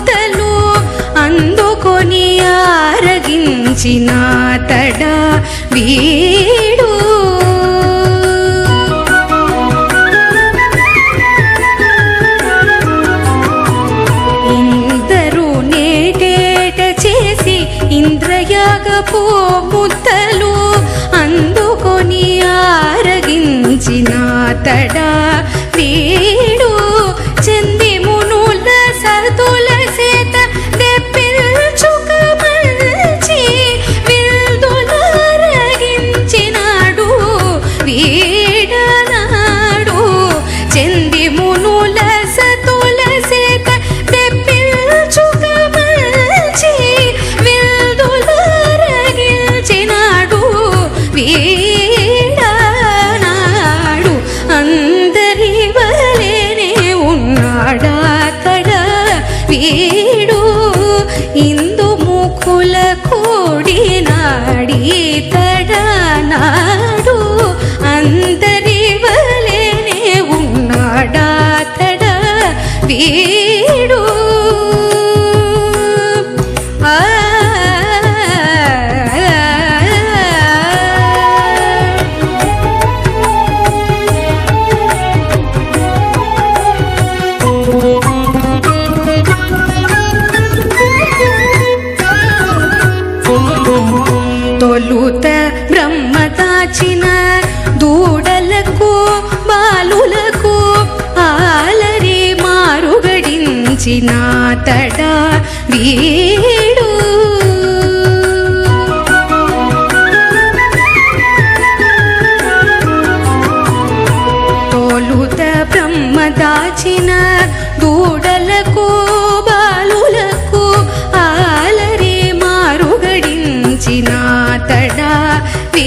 మోతలు అందుకొని ఆరగించిన తడా వీడు. ముద్దలు అందుకొని ఆరగించిన తడా వీడు. పిల్లలకు బాలులకు ఆలరే మారుగడించిన తడ వీడు. తోలుత బ్రహ్మ దాచిన దూడలకు బాలులకు ఆలరే మారుగడించిన తడ వీ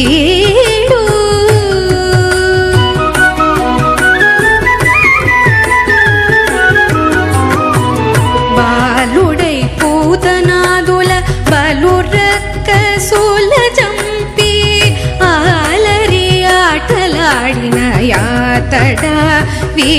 ఈడు బాలుడై పూతనాదుల బలురక్క సూల చంపి ఆలరి ఆటలాడిన యాతడ వీ